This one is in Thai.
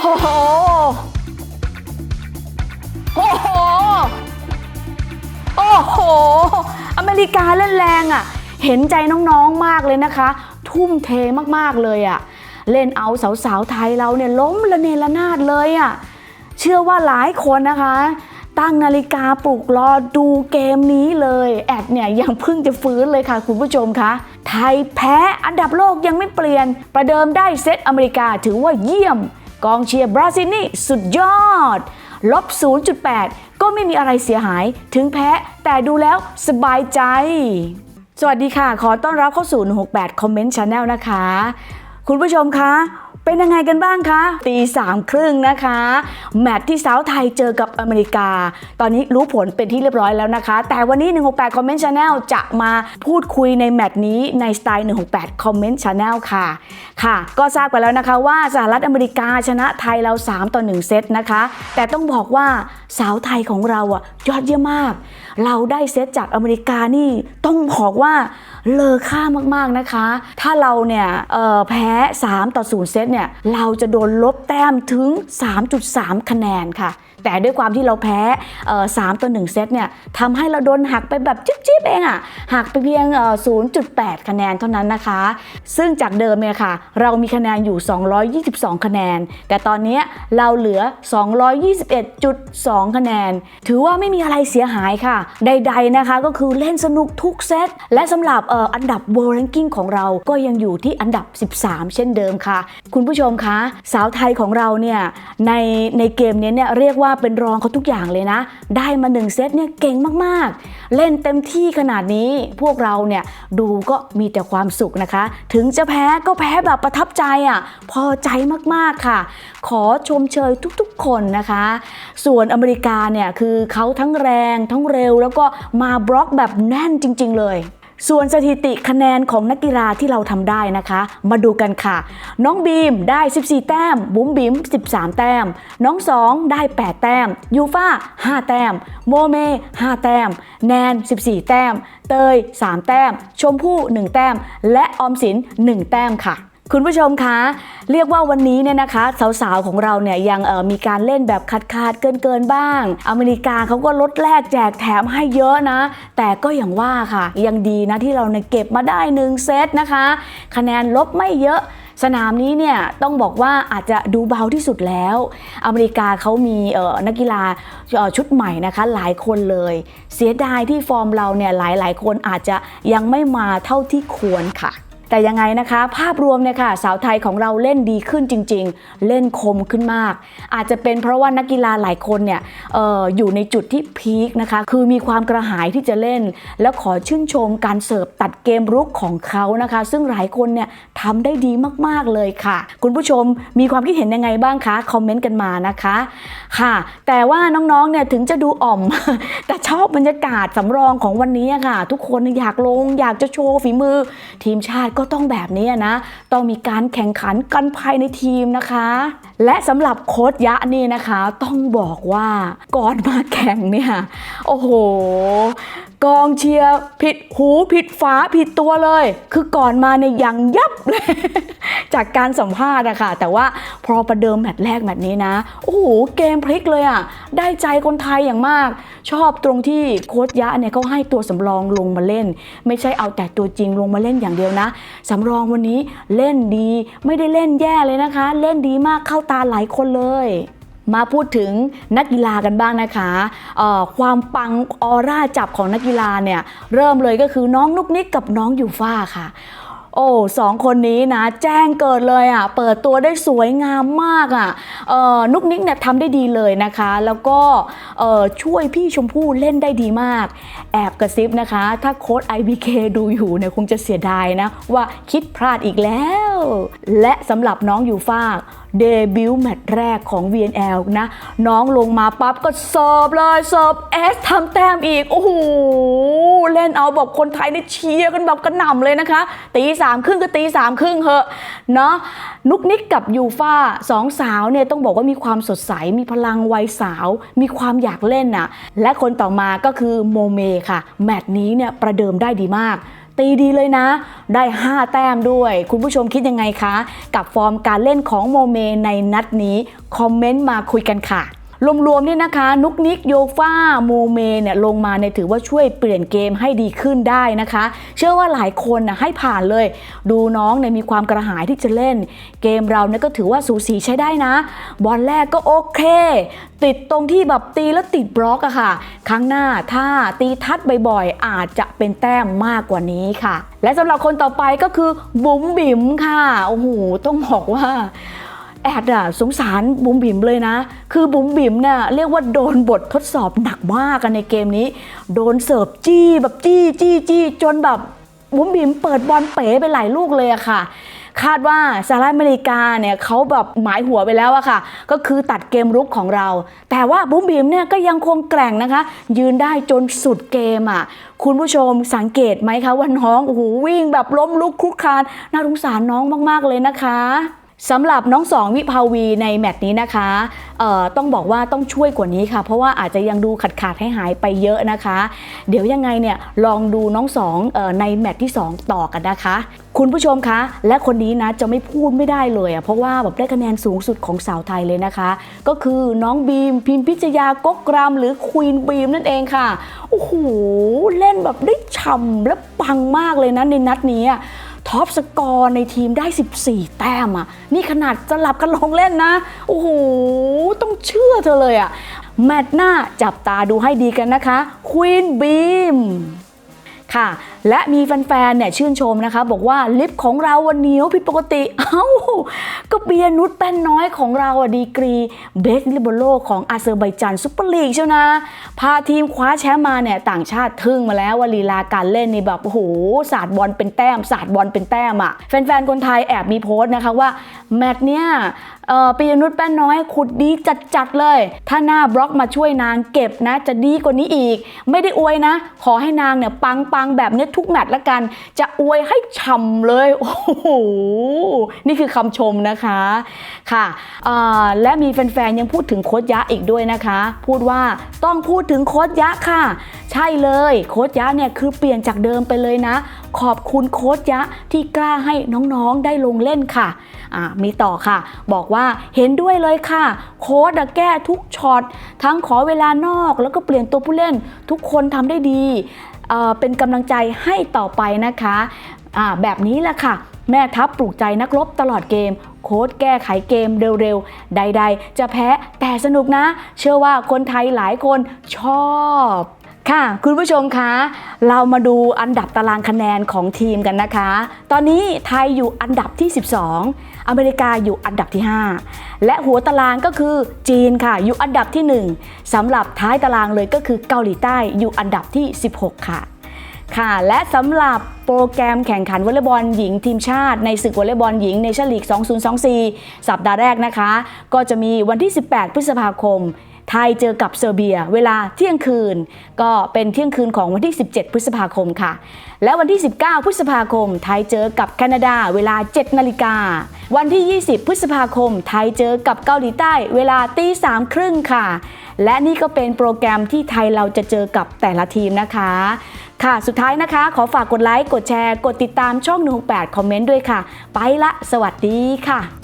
โห โอ้โห โอ้โห อเมริกาเล่นแรงอะ่ะ เห็นใจน้องๆมากเลยนะคะ ทุ่มเทมากๆเลยอะ่ะ เล่นเอาสาวๆไทยเราเนี่ยล้มละเนระนาดเลยอะ่ะ เชื่อว่าหลายคนนะคะ ตั้งนาฬิกาปลุกรอดูเกมนี้เลย แอดเนี่ยยังเพิ่งจะฟื้นเลยค่ะคุณผู้ชมคะไทยแพ้อันดับโลกยังไม่เปลี่ยน ประเดิมได้เซตอเมริกาถือว่าเยี่ยม กองเชียร์บราซิลนี่สุดยอด ลบ 0.8 ก็ไม่มีอะไรเสียหายถึงแพ้แต่ดูแล้วสบายใจ สวัสดีค่ะ ขอต้อนรับเข้าสู่ 168 Comment Channel นะคะ คุณผู้ชมคะ เป็นยังไงกันบ้างคะ ตีสามครึ่งนะคะ แมตช์ที่สาวไทยเจอกับอเมริกา ตอนนี้รู้ผลเป็นที่เรียบร้อยแล้วนะคะ แต่วันนี้ 168 Comment Channel จะมาพูดคุยในแมตช์นี้ในสไตล์ 168 Comment Channel ค่ะ ค่ะ ก็ทราบไปแล้วนะคะว่าสหรัฐอเมริกาชนะไทยเรา 3 ต่อ 1 เซตนะคะ แต่ต้องบอกว่าสาวไทยของเราอะยอดเยี่ยมมาก เราได้เซตจากอเมริกานี่ต้องบอกว่า เลอค่ามากๆนะคะ ถ้าเราเนี่ยแพ้ 3 ต่อ 0 เซตเนี่ย เราจะโดนลบแต้มถึง 3.3 คะแนนค่ะ แต่ด้วยความที่เราแพ้เอ่อ3ต่อ1เซตเนี่ยทำให้เราโดนหักไปแบบจิ๊บๆเองอะ่ะหักไปเพียง 0.8 คะแนนเท่านั้นนะคะ ซึ่งจากเดิมเนี่ยค่ะ เรามีคะแนนอยู่ 222 คะแนน แต่ตอนนี้เราเหลือ 221.2 คะแนน ถือว่าไม่มีอะไรเสียหายค่ะ ใด ๆนะคะก็คือเล่นสนุกทุกเซต และสำหรับอออันดับ World Ranking ของเราก็ยังอยู่ที่อันดับ 13 เช่นเดิมค่ะ คุณผู้ชมคะ สาวไทยของเราเนี่ยในในเกมนี้เนี่ยเรียกว่าเป็นรองเขาทุกอย่างเลยนะ ได้มา1เซตเนี่ยเก่งมากๆ เล่นเต็มที่ขนาดนี้พวกเราเนี่ยดูก็มีแต่ความสุขนะคะ ถึงจะแพ้ก็แพ้แบบประทับใจอะพอใจมากๆค่ะ ขอชมเชยทุกๆคนนะคะ ส่วนอเมริกาเนี่ยคือเขาทั้งแรงทั้งเร็วแล้วก็มาบล็อกแบบแน่นจริง ๆ เลย ส่วนสถิติคะแนนของนักกีฬาที่เราทำได้นะคะ มาดูกันค่ะ น้องบีมได้ 14 แต้ม บุ๋มบิ๋ม13 แต้ม น้องสองได้ 8 แต้ม ยูฟ่า 5 แต้ม โมเม 5 แต้ม แนน 14 แต้ม เตย 3 แต้ม ชมพู่ 1 แต้ม และออมสิน 1 แต้มค่ะ คุณผู้ชมคะ เรียกว่าวันนี้เนี่ยนะคะ สาวๆของเราเนี่ยยังมีการเล่นแบบขาดขาดเกินเกินๆบ้าง อเมริกาเขาก็ลดแลกแจกแถมให้เยอะนะ แต่ก็อย่างว่าค่ะ ยังดีนะที่เราเนี่ยเก็บมาได้หนึ่งเซตนะคะ คะแนนลบไม่เยอะสนามนี้เนี่ยต้องบอกว่าอาจจะดูเบาที่สุดแล้ว อเมริกาเขามีนักกีฬาชุดใหม่นะคะหลายคนเลย เสียดายที่ฟอร์มเราเนี่ยหลายๆ คนอาจจะยังไม่มาเท่าที่ควรค่ะ แต่ยังไงนะคะ ภาพรวมเนี่ยค่ะสาวไทยของเราเล่นดีขึ้นจริง ๆ เล่นคมขึ้นมาก อาจจะเป็นเพราะว่านักกีฬาหลายคนเนี่ยอออยู่ในจุดที่พีคนะคะ คือมีความกระหายที่จะเล่น แล้วขอชื่นชมการเสิร์ฟตัดเกมรุกของเขานะคะ ซึ่งหลายคนเนี่ยทำได้ดีมากๆเลยค่ะ คุณผู้ชมมีความคิดเห็นยังไงบ้างคะคอมเมนต์กันมานะคะค่ะ แต่ว่าน้องๆเนี่ยถึงจะดูอ่อม แต่ชอบบรรยากาศสำรองของวันนี้ค่ะ ทุกคนอยากลงอยากจะโชว์ฝีมือ ทีมชาติก็ต้องแบบนี้นะ ต้องมีการแข่งขันกันภายในทีมนะคะ และสำหรับโค้ดยะนี่นะคะ ต้องบอกว่าก่อนมาแข่งเนี่ย โอ้โห กองเชียร์ผิดหูผิดฝาผิดตัวเลย คือก่อนมาเนี่ยยังยับเลย จากการสัมภาษณ์อะค่ะ แต่ว่าพอประเดิมแมตช์แรกแมตช์นี้นะ โอ้โห เกมพลิกเลยอะได้ใจคนไทยอย่างมาก ชอบตรงที่โค้ชยะเนี่ยเขาให้ตัวสำรองลงมาเล่น ไม่ใช่เอาแต่ตัวจริงลงมาเล่นอย่างเดียวนะสำรองวันนี้เล่นดีไม่ได้เล่นแย่เลยนะคะ เล่นดีมากเข้าตาหลายคนเลย มาพูดถึงนักกีฬากันบ้างนะคะความปังออร่าจับของนักกีฬาเนี่ยเริ่มเลยก็คือน้องนุกนิกกับน้องยูฟ่าค่ะโอ้สองคนนี้นะ แจ้งเกิดเลยอะ เปิดตัวได้สวยงามมากอะเอ่อนุกนิกเนี่ยทำได้ดีเลยนะคะ แล้วก็เออช่วยพี่ชมพู่เล่นได้ดีมาก แอบกระซิบนะคะ ถ้าโค้ด IBK ดูอยู่เนี่ยคงจะเสียดายนะ ว่าคิดพลาดอีกแล้ว และสำหรับน้องอยู่ฟ่า เดบิวต์แมตช์แรกของ VNL นะ น้องลงมาปั๊บก็สิร์ฟเลยสิร์ฟเอสทำแต้มอีก โอ้โห เล่นเอาแบบคนไทยนี่เชียร์กันแบบกระหน่ำเลยนะคะ ตีสามครึ่งก็ตีสามครึ่งเหอะเนาะนุกนิกกับยูฟ่าสองสาวเนี่ยต้องบอกว่ามีความสดใส มีพลังวัยสาว มีความอยากเล่นน่ะ และคนต่อมาก็คือโมเมค่ะ แมตช์นี้เนี่ยประเดิมได้ดีมาก ตีดีเลยนะ ได้ 5 แต้มด้วย คุณผู้ชมคิดยังไงคะ กับฟอร์มการเล่นของโมเมในนัดนี้ คอมเมนต์มาคุยกันค่ะ รวมๆเนี่ยนะคะ นุกนิกโยฟ้าโมเมเนี่ยลงมาเนี่ยถือว่าช่วยเปลี่ยนเกมให้ดีขึ้นได้นะคะ เชื่อว่าหลายคนนะให้ผ่านเลย ดูน้องเนี่ยมีความกระหายที่จะเล่น เกมเราเนี่ยก็ถือว่าสูสีใช้ได้นะ บอลแรกก็โอเค ติดตรงที่แบบตีแล้วติดบล็อกอะค่ะ ครั้งหน้าถ้าตีทัดบ่อยๆ อาจจะเป็นแต้มมากกว่านี้ค่ะ และสำหรับคนต่อไปก็คือบุ๋มบิ๋มค่ะโอ้โหต้องบอกว่า แอดอะสงสารบุ๋มบิ๋มเลยนะ คือบุ๋มบิ๋มเนี่ยเรียกว่าโดนบททดสอบหนักมากกันในเกมนี้ โดนเสิร์ฟจี้แบบจี้จี้จี้จนแบบบุ๋มบิ๋มเปิดบอลเป๋ไปหลายลูกเลยอะค่ะ คาดว่าสหรัฐอเมริกาเนี่ยเขาแบบหมายหัวไปแล้วอะค่ะ ก็คือตัดเกมรุกของเรา แต่ว่าบุ๋มบิ๋มเนี่ยก็ยังคงแกร่งนะคะ ยืนได้จนสุดเกมอะคุณผู้ชมสังเกตไหมคะว่าน้องโอ้โหวิ่งแบบล้มลุกคลุกคลานน่าสงสารน้องมากๆเลยนะคะ สำหรับน้องสองวิภาวีในแมตช์นี้นะคะ ต้องบอกว่าต้องช่วยกว่านี้ค่ะ เพราะว่าอาจจะยังดูขาดขาดให้หายไปเยอะนะคะ เดี๋ยวยังไงเนี่ยลองดูน้องสองในแมตช์ที่ 2 ต่อกันนะคะ คุณผู้ชมคะ และคนนี้นะจะไม่พูดไม่ได้เลยอะเพราะว่าแบบได้คะแนนสูงสุดของสาวไทยเลยนะคะ ก็คือน้องบีมพิมพิชยากกรำหรือควีนบีมนั่นเองค่ะโอ้โหเล่นแบบได้ฉ่ำและปังมากเลยนะในนัดนี้อะ ท็อปสกอร์ในทีมได้ 14 แต้มอะนี่ขนาดจะหลับกันลงเล่นนะ โอ้โห ต้องเชื่อเธอเลยอะแมตช์หน้าจับตาดูให้ดีกันนะคะควีนบีม ค่ะ และมีแฟนๆเนี่ยชื่นชมนะคะ บอกว่าลิฟต์ของเราวันนียวผิดปกติ เอ้า ก็เบียร์นุชแป้นน้อยของเราอะดีกรีเบสลิเบโรของอาเซอร์ไบจานซุปเปอร์ลีกเชียวนะ พาทีมคว้าแชมป์มาเนี่ยต่างชาติทึ่งมาแล้วว่าลีลาการเล่นนี่แบบโอ้โหสาดบอลเป็นแต้มสาดบอลเป็นแต้มอะแฟนๆคนไทยแอบมีโพสต์นะคะว่าแมตช์เนี้ย เอ่อปียนุชแป้นน้อยขุดดีจัดๆเลย ถ้าหน้าบล็อกมาช่วยนางเก็บนะ จะดีกว่านี้อีก ไม่ได้อวยนะ ขอให้นางเนี่ยปังๆแบบนี้ทุกแมตช์ละกัน จะอวยให้ฉ่ำเลย โอ้โห นี่คือคำชมนะคะค่ะและมีแฟนๆยังพูดถึงโค้ชยะอีกด้วยนะคะ พูดว่าต้องพูดถึงโค้ชยะค่ะ ใช่เลย โค้ชยะเนี่ยคือเปลี่ยนจากเดิมไปเลยนะ ขอบคุณโค้ชยะที่กล้าให้น้องๆได้ลงเล่นค่ะ มีต่อค่ะ บอกว่าเห็นด้วยเลยค่ะ โค้ชแก้ทุกช็อต ทั้งขอเวลานอกแล้วก็เปลี่ยนตัวผู้เล่น ทุกคนทำได้ดี เป็นกำลังใจให้ต่อไปนะคะอ่าแบบนี้แหละค่ะ แม่ทัพปลูกใจนักรบตลอดเกมโค้ดแก้ไขเกมเร็วๆ ใดๆ จะแพ้แต่สนุกนะ เชื่อว่าคนไทยหลายคนชอบ ค่ะ คุณผู้ชมคะ เรามาดูอันดับตารางคะแนนของทีมกันนะคะ ตอนนี้ไทยอยู่อันดับที่ 12 อเมริกาอยู่อันดับที่ 5 และหัวตารางก็คือจีนค่ะ อยู่อันดับที่ 1สำหรับท้ายตารางเลยก็คือเกาหลีใต้อยู่อันดับที่ 16 ค่ะค่ะ และสำหรับโปรแกรมแข่งขันวอลเลย์บอลหญิงทีมชาติในศึกวอลเลย์บอลหญิงเนชั่นลีก 2024 สัปดาห์แรกนะคะ ก็จะมีวันที่ 18 พฤษภาคม ไทยเจอกับเซอร์เบีย เวลาเที่ยงคืน ก็เป็นเที่ยงคืนของวันที่ 17 พฤษภาคมค่ะ และวันที่ 19 พฤษภาคม ไทยเจอกับแคนาดา เวลา 7 นาฬิกา วันที่ 20 พฤษภาคม ไทยเจอกับเกาหลีใต้ เวลาตีสามครึ่งค่ะ และนี่ก็เป็นโปรแกรมที่ไทยเราจะเจอกับแต่ละทีมนะคะค่ะ สุดท้ายนะคะ ขอฝากกดไลค์ กดแชร์ กดติดตามช่อง 168 คอมเมนต์ด้วยค่ะ ไปละ สวัสดีค่ะ